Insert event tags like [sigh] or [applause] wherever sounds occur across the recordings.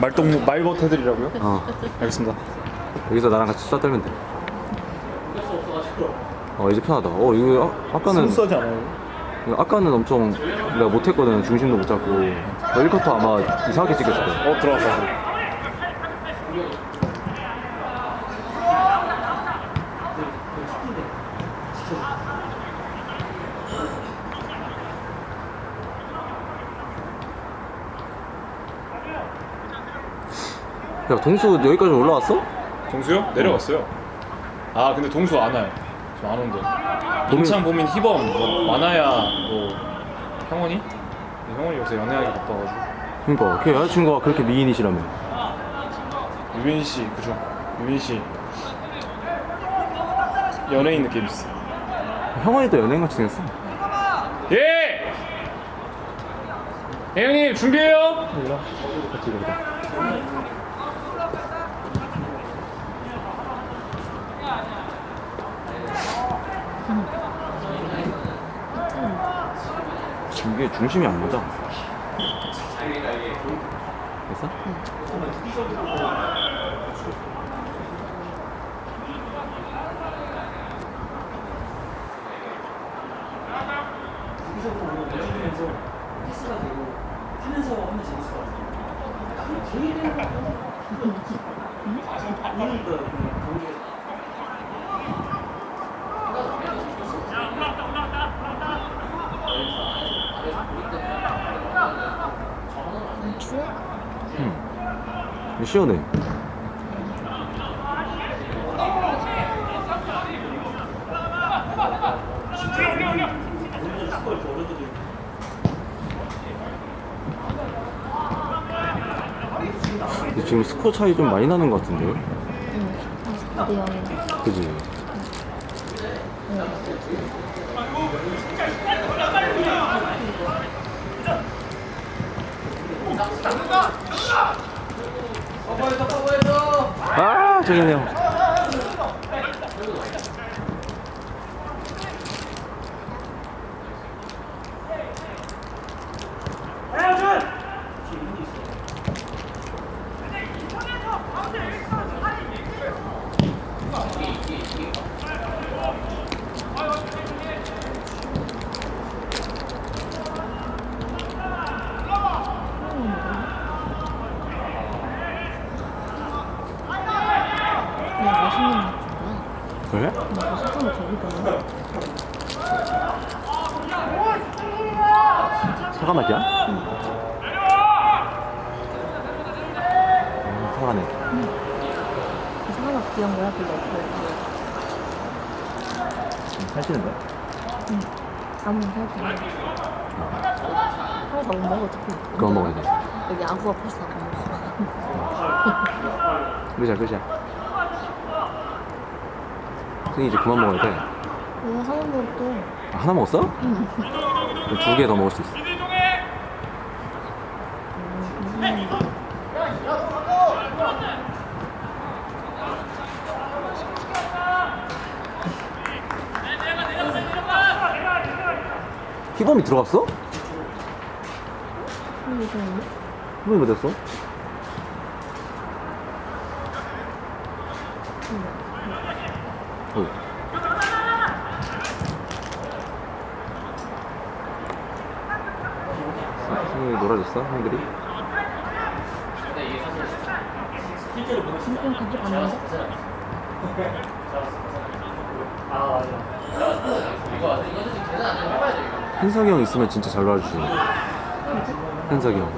말동 말벗 해드리라고요? 어 알겠습니다. 여기서 나랑 같이 수다 떨면 돼. 어 이제 편하다. 어 이거 아, 아까는 스무스하지 않아요? 아까는 엄청 내가 못했거든. 중심도 못 잡고. 1컷터 아마 이상하게 찍혔을 거야. 어 들어갔어. 야 동수 여기까지 올라왔어? 동수요? 내려갔어요. 아 근데 동수 안 와요. 저 안 온대. 임창, 보민, 희범, 뭐, 만화야, 뭐 형원이? 근데 형원이 요새 연애하기 바빠가지고. 그러니까 걔 여자친구가 그렇게 미인이시라며. 유빈 씨 그죠? 유빈 씨 연예인 느낌 있어. 형원이도 연예인같이 생겼어. 예! 예 형님 준비해요. 같이 그러다. 이게 중심이 안 맞아. 됐어? 추워? 이거 시원해. 지금 스코어 차이 좀 많이 나는 것 같은데? 응. 아, 4대 0이네. 그지? 아, 정현이 형. 그냥 맛있는 맛이야. 그래? 나 식감이 저기다. 사과 맛이야? 음, 사과네. 이상한 귀한 거야, 별로 없어. 살찌는 거야? 아무리 살지. 하나도 못 먹어, 어차피. 그거 먹어야 돼. 여기 아구가 벌써 안 먹어. 끝이야, 끝이야. 승희 이제 그만 먹어야 돼. 내가 사는 것도 아, 하나 먹었어? 두 개 더 먹을 수 있어. 희범이 들어갔어? 뭐 됐어? 어. 승희 놀아줬어? 형들이? 신병 같이 봤는데? 현석이 형 있으면 진짜 잘 놀아주지. 현석이 형.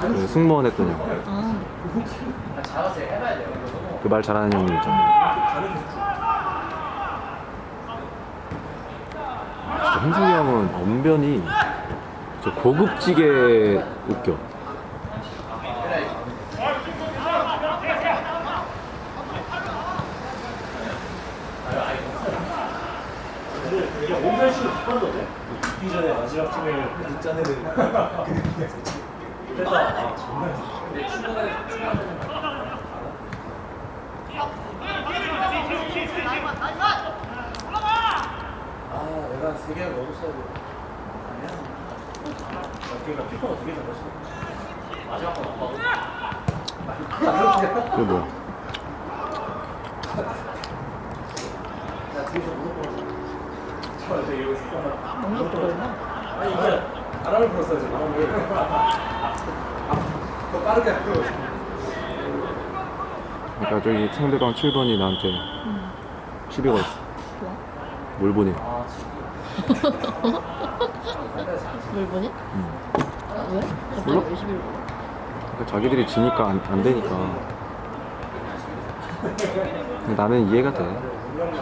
그 승무원 했던 형. 아, 그 말 잘하는 형님 있잖아. 진짜 현석이 형은 언변이 저 고급지게 웃겨. 죽기 전에 마지막 팀을 늦자내는 그랬다 아 정말 아 내가 세 개를 넣었어야 돼 아니야 그러니까 피커가 되게 잘하시네. 이게 뭐야? 너무 좋구나. 아니 이게 바람을 불었어야지 바람을. 더 빠르게 하고. 그러니까 저기 상대방 7번이 나한테 시비 걸었어. 좋아. 뭘 보내? 뭘 보니? 음. 아, 왜? 갑자기 몰라? 왜 시비를 걸어? 그러니까 자기들이 지니까 안, 안 되니까. 근데 나는 이해가 돼. 저는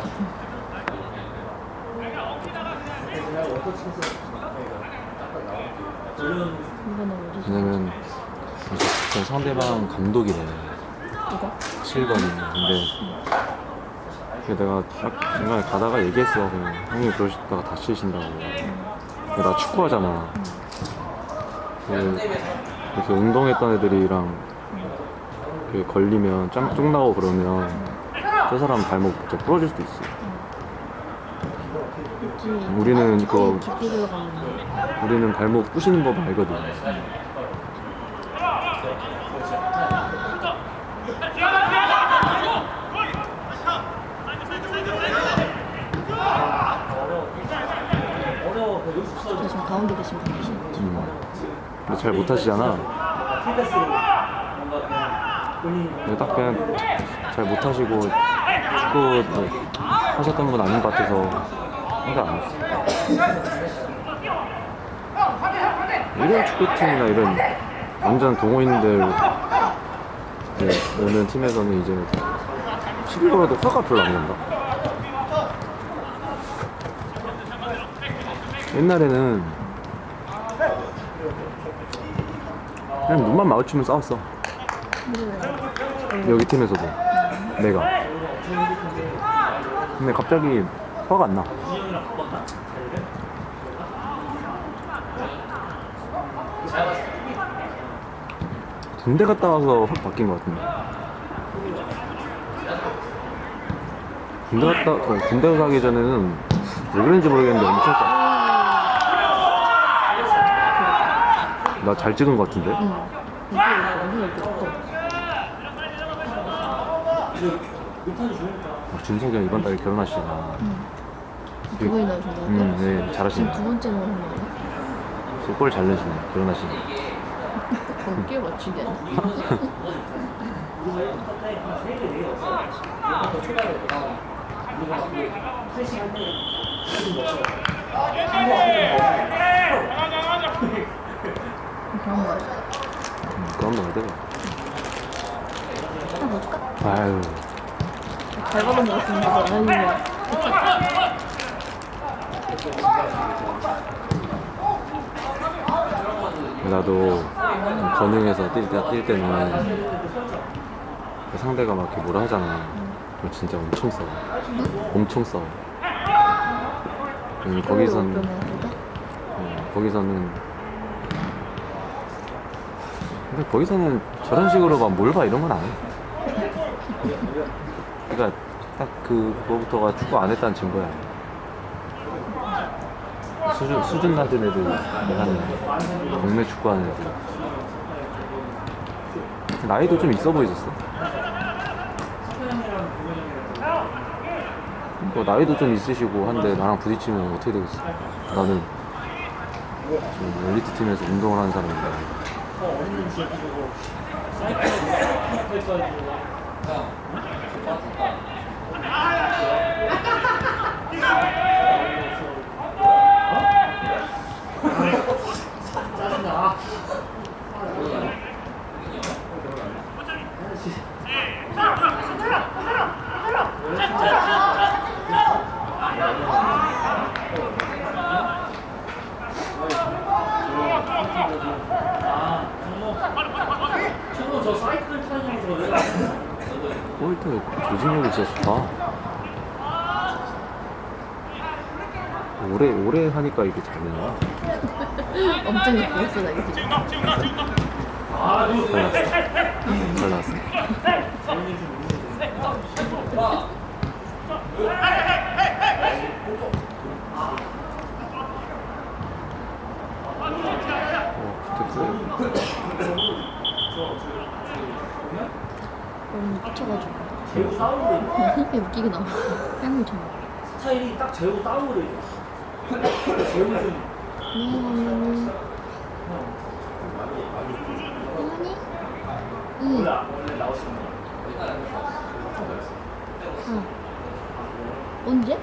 이거는 우리 왜냐면 저 상대방 감독이래. 이거? 7번이. 근데 그게 내가 딱 중간에 가다가 얘기했어. 그냥 형님 그러시다가 다치신다고. 근데 나 축구하잖아. 그, 이렇게 운동했던 애들이랑 그 걸리면 짱, 쭉 나고 그러면 저 사람 발목 진짜 부러질 수도 있어. 그치. 우리는 그거 깊이 들어가면 우리는 발목 부시는 법 알거든. 지금 가운데 음. 근데 잘 못하시잖아. 필패스 뭔가 그냥 본인 근데 딱 그냥 잘 못하시고 축구 뭐 하셨던 분 아닌 것 같아서 생각 안 했어. 이런 축구팀이나 이런 완전 동호인들 오는 팀에서는 이제 11번라도 화가 별로 안 난다. 옛날에는 그냥 눈만 마주치면 싸웠어. 여기 팀에서도 내가 근데 갑자기 화가 안 나. 군대 갔다 와서 확 바뀐 것 같은데. 군대 갔다 어, 군대 가기 전에는 왜 그런지 모르겠는데 엄청 싸. 나잘 찍은 것 같은데? 응. 이게 완전. 어, 준석이 형 이번 달에 결혼하시잖아. 두 번이나 준다고? 음, 네, 지금 잘하시네. 두 번째로 하는 거 아니야? 골잘 내시네, 결혼하시네. 꽤 하네. 그런 거야. 음, 그런 거 같아. 하나 더 줄까? 아유, 잘 받아 먹었으면 되지 않았냐. 나도 건능에서 뛸, 때, 뛸 때는 그 상대가 막 이렇게 뭐라 하잖아. 그럼 진짜 엄청 싸워. 엄청 싸워. 음, 어떤 어, 거기서는 근데 거기서는 저런 식으로 막 뭘 봐 이런 건 안 해. 그러니까 딱 그거부터가 축구 안 했다는 증거야. 수준 수준 낮은 애들 하는 동네 축구하는 애들. 나이도 좀 있어 보이셨어. 뭐 나이도 좀 있으시고 한데 나랑 부딪히면 어떻게 되겠어? 나는 좀 엘리트 팀에서 운동을 하는 사람인데 어린이 지역이고 사이클 사이클 저거 저 사이클 타는 거 내가 포인트 조직력이 진짜 좋다. 오래 오래 하니까 이게 잘 되나? [laughs] 엄청 예쁘었어 나이지. 잘 나왔어. 잘 나왔어. 너무 미쳐가지고. 재우 싸우고 웃기게 나와. 할머니처럼. 스타일이 딱 재우 싸우고 돼. 재우는 네, 어머니. 거. 어. 언제?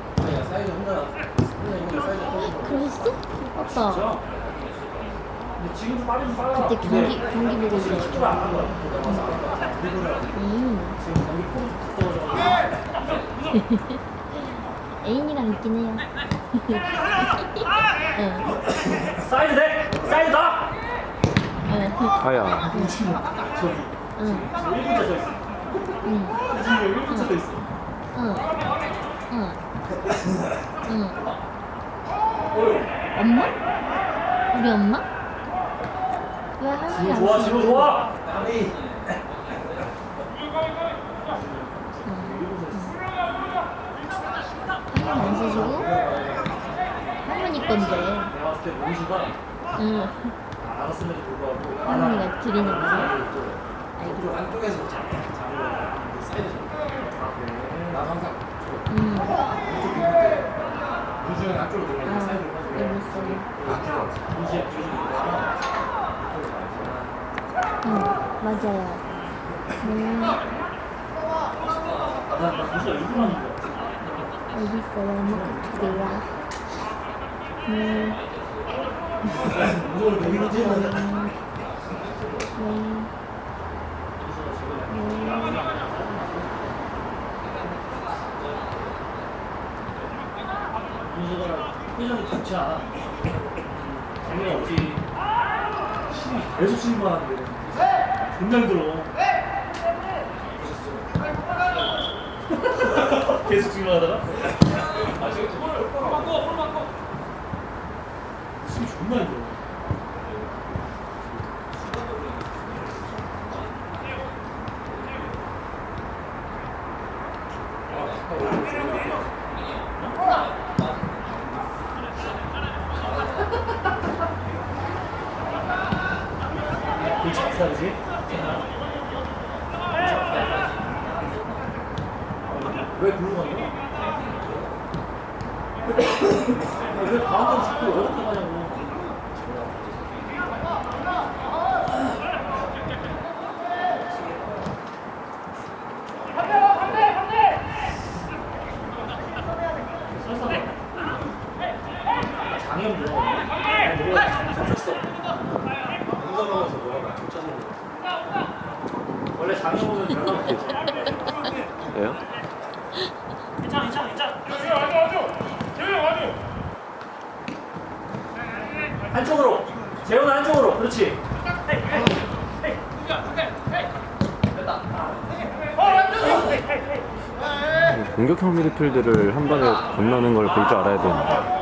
그랬어? 맞다. 그때 경기 경기 보고 있었어. 음. 떨어져. 애인이랑 있긴 해요. 응. [laughs] 사이드 돼. 사이드 다. 응. 하야. 응. 지금 1분째 서 있어. 응. 지금 1분째 서 있어. 응. 응. 응. 엄마? 우리 엄마? 왜안 좋아. 쓰지? 지금 좋아. 할머니 안 쓰시고? 할머니 건데. 내가 봤을 때 몽주가 응. 알았음에도 불구하고 할머니가 드리는 거. 쪽 안쪽에서 잡 사이드 나 항상 응. 유주형 안쪽으로 아, 들어가니까 사이드로 알겠어. 유주형 유주형 응. 맞아요. 음. 나 유주형 일부러 하는 거야 알겠어요. 엄마 두 개야. 네. 네. 마 네. 윤수가 표정이 좋지 않아. 재미가 없지. 힘이 계속 신고하는데. 존나 힘들어. [laughs] 계속 신고하다가? 아, 지금 볼을 볼 바꿔, 볼 바꿔. 숨이 존나 힘들어. 그 작사지? 왜 글로 간 거야? 왜 가운데 자꾸 어렵게 가냐고. 장염 물어. 내가 잡혔어. 운동하면서 뭐가 쫓아서 원래 장염 오면 별로 없지. 예요? 괜찮아, 괜찮아, 괜찮아. 한쪽으로. 재훈 한쪽으로. 그렇지. 공격형 미드필드를 한 번에 건너는 걸 볼 줄 알아야 되는데.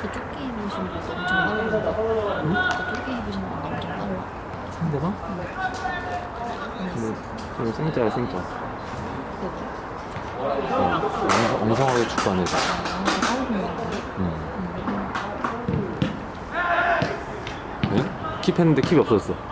저쪽 분 엄청 빨라. 저쪽 분 엄청 빨라. 상대방? 생짜야 생짜. 어, 엉성, 하게 축구하는 애들. 아, 빠르구나. 음. 네? 킵 했는데 킵이 없어졌어.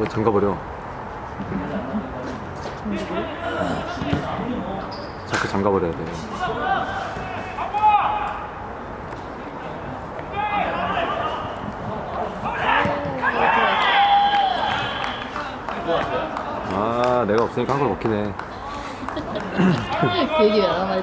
그거 잠가버려. 자꾸 잠가버려야 돼. 아, 내가 없으니까 한걸 먹히네. [laughs] 그 얘기 왜 안 하나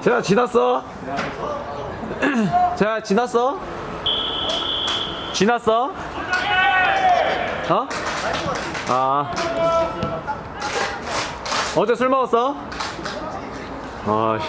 제가 지났어? 제가 지났어? 지났어? 어? 아. 어제 술 먹었어? 아씨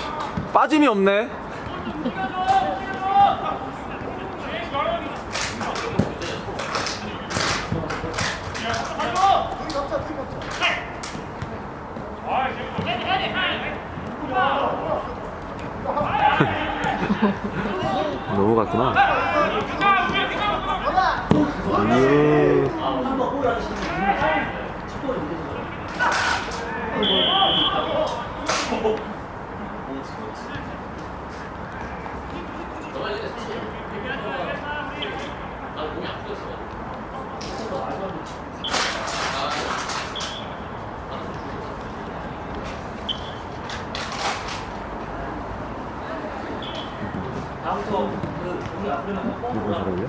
빠짐이 없네 [laughs] 너무 같구나. 으, 한번 이 이거 잘 어울려?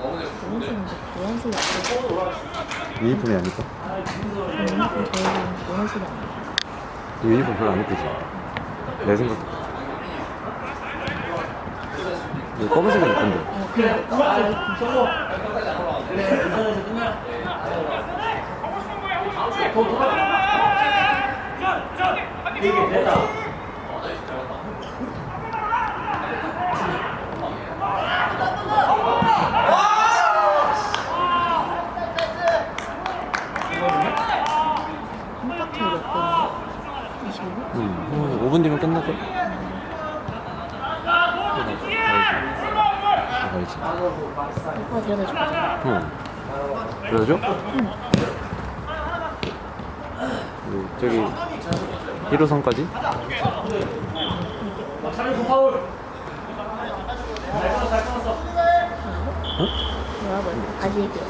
노란색은 노란색이 아니고 유니폼이 아닐까? 노란색은 저희는 노란색이 아니고 유니폼 별로 안 예쁘지? 내 생각도 이거 검은색은 예쁜데. 어 그래. 이게 됐다. 한 바퀴 몇 분이야? 25분? 응 5분 뒤면 끝날걸? 가야지 오빠 데려다 줄까? 응 그래줘? 응 저기 1호선까지? 차례 파울. 잘 끊었어, 잘 끊었어. 뭐라고 했어? 다시 얘기해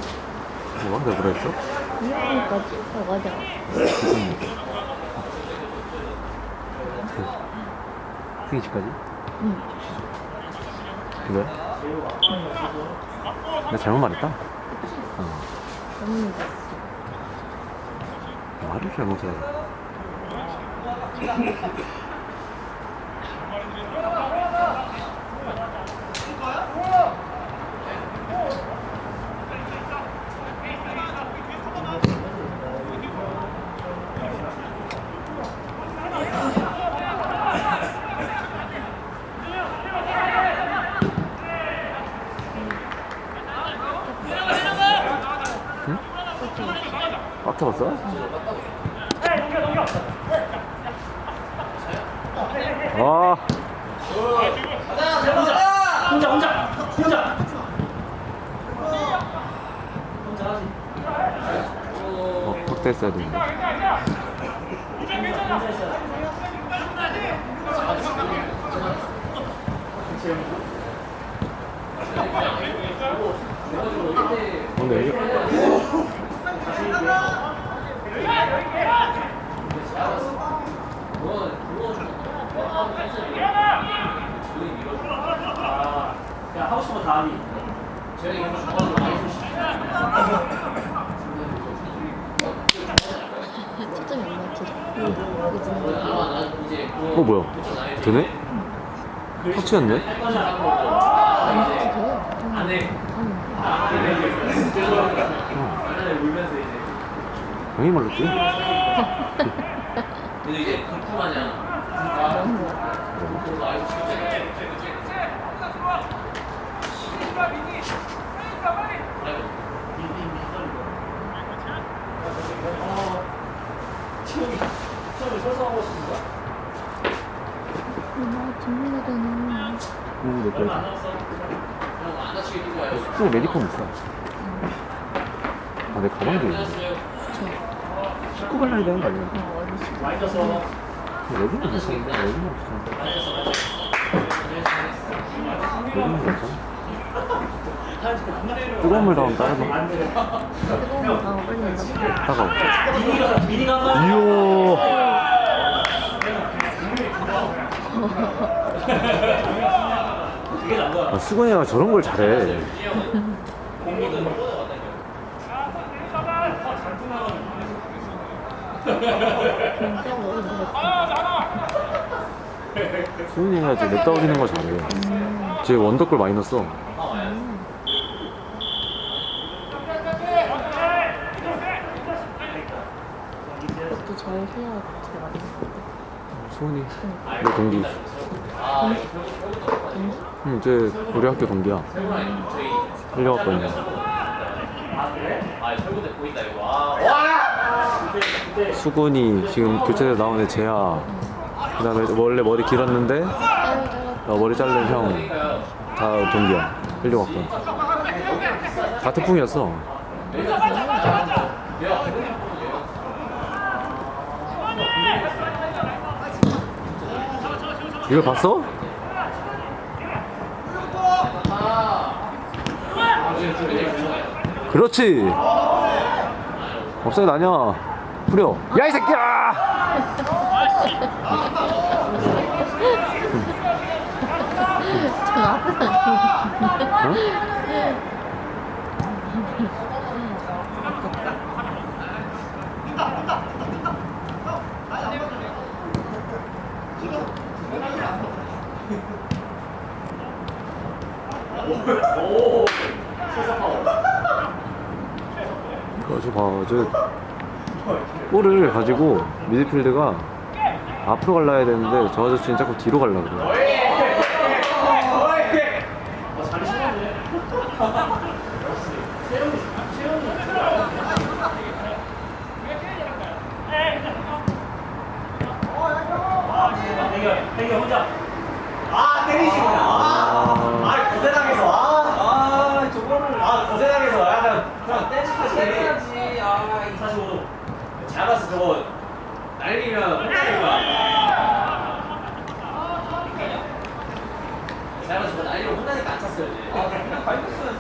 뭐가? 내가 뭐라 했어? 2분까지? 어 맞아 승희씨까지? 응 그래? 내가 잘못 말했다? 어. 언니 말을 잘못해 [laughs] 꽉 잡았어? 아 혼자, 혼자, 혼자. 혼자 하지. 어, 확대했어야 되는데 혼자 했어야 돼. 오늘 여기 아, 야, 하고 싶은 거다 하니. 초점이 얼마지? 이거 듣는 거어 뭐야 되네? 터치였네? 안 찍혀요? 안 해. 형이 말랐지? [laughs] 근데 이게 금품 마냥 그런 거 치우기. 처음에 설사하고 싶은 거야? 엄마 준비가 되는 응, 내 거야. 안 다치게 끼고 와요. 숙소 메디컴 있어. 아, 내 가방도 있네. 저 씻고 갈라야 되는 거 아니야? 여기는 괜찮은데 여기는 괜찮은데 여기는 괜찮아 뜨거운 물 나오면 따라서 방어 빨리 난다. 따가워 이야. 아, 수건이가 저런 걸 잘해 그냥 떼어 먹으면 되겠다. 수건이가 냅 따오리는 거 잘해. 쟤 원더골 많이 넣었어 그것도 잘 해야 되게 많이. 수건이 내 동기 동기? 응, 이제 우리 학교 동기야. 와 수건이 지금 나온 애 쟤야 그 다음에 원래 머리 길었는데. 어, 머리 자른 형 다 동기야. 흘려갔건 다 태풍이었어. 이걸 봤어? 그렇지. 업사이드 아니야 뿌려. 야 이 새끼야 저 앞에 다니는 어? 저 봐, 저 볼을 가지고 미드필드가 앞으로 갈라 해야 되는데 저 아저씨는 자꾸 뒤로 갈라 그래. 대결 대결 혼자. 아 때리시구나. 아, 아 거세당해서. 아, 아 저거를 아 거세당해서 약간 그냥 떼지까지 해야지 아 45도. 잡았어 저거 날리면 혼나는 거야. 잘해서 저거 난리로 혼나니까 안 찼어야지 아 그냥 밟았어야지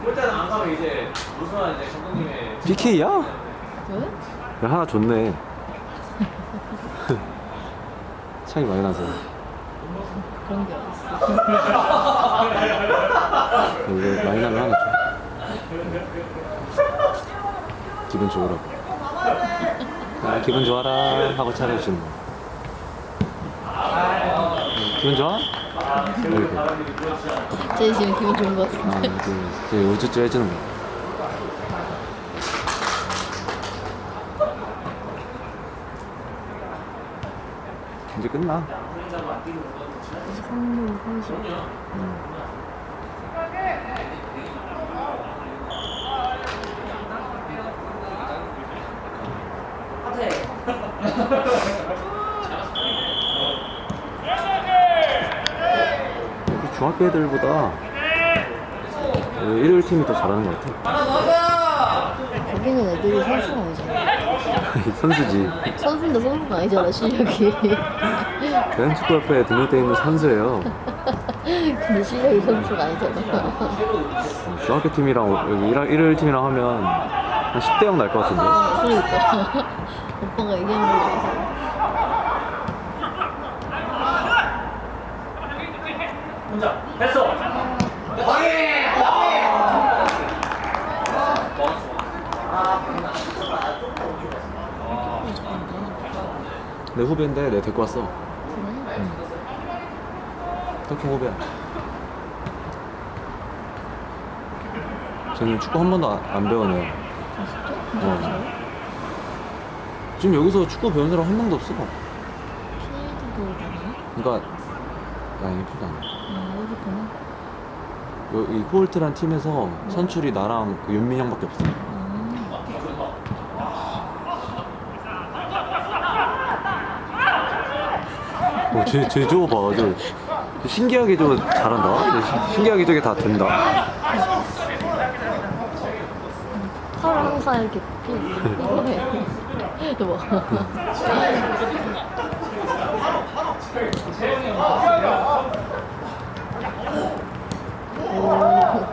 그럴 때는 안 가면 이제 우승한 이제 감독님의 PK야? 왜? 야, 하나 좋네. [laughs] 차이 많이 나서. 그런 게 어딨어. 이거 많이 나면 하나 줘. 기분 좋으라고. 아, 기분 좋아라 하고 차려주는 거. 음, 기분 좋아? 이렇게. 쟤 지금 기분 좋은 거 아, 같은데. 이렇게, 이렇게 우쭈쭈 해주는 거. 이제 끝나. 선물 30. 우리 중학교 애들보다 그 일요일 팀이 더 잘하는 것 같아. 거기는 애들이 선수가 아니잖아. 선수지. 선수인데 선수가 아니잖아, 실력이. 대한축구협회에 등록되어 있는 선수예요. 근데 실력이 선수가 아니잖아. 중학교 팀이랑 여기 일- 일요일 팀이랑 하면 한 10대 0 날 것 같은데. 그러니까. 오빠가 걸로 해서. 혼자 됐어. 내 후배인데 내가 데리고 왔어. 그래? 터키 후배야. 쟤는 축구 한 번도 안, 안 배워내. 아, 진짜? 어. 지금 여기서 축구 배운 사람 한 명도 없어. 필드 보잖아. 그러니까 아니 필드 아니야. 아, 여기구나. 여- 이 코올트란 팀에서 선출이 나랑 그 윤민 형밖에 없어. 어, 쟤, 쟤 저거 봐. 저 신기하게 저 잘한다. 저 시- 신기하게 저게 다 된다. 팔 항상 이렇게 펴. 이거 봐. [laughs]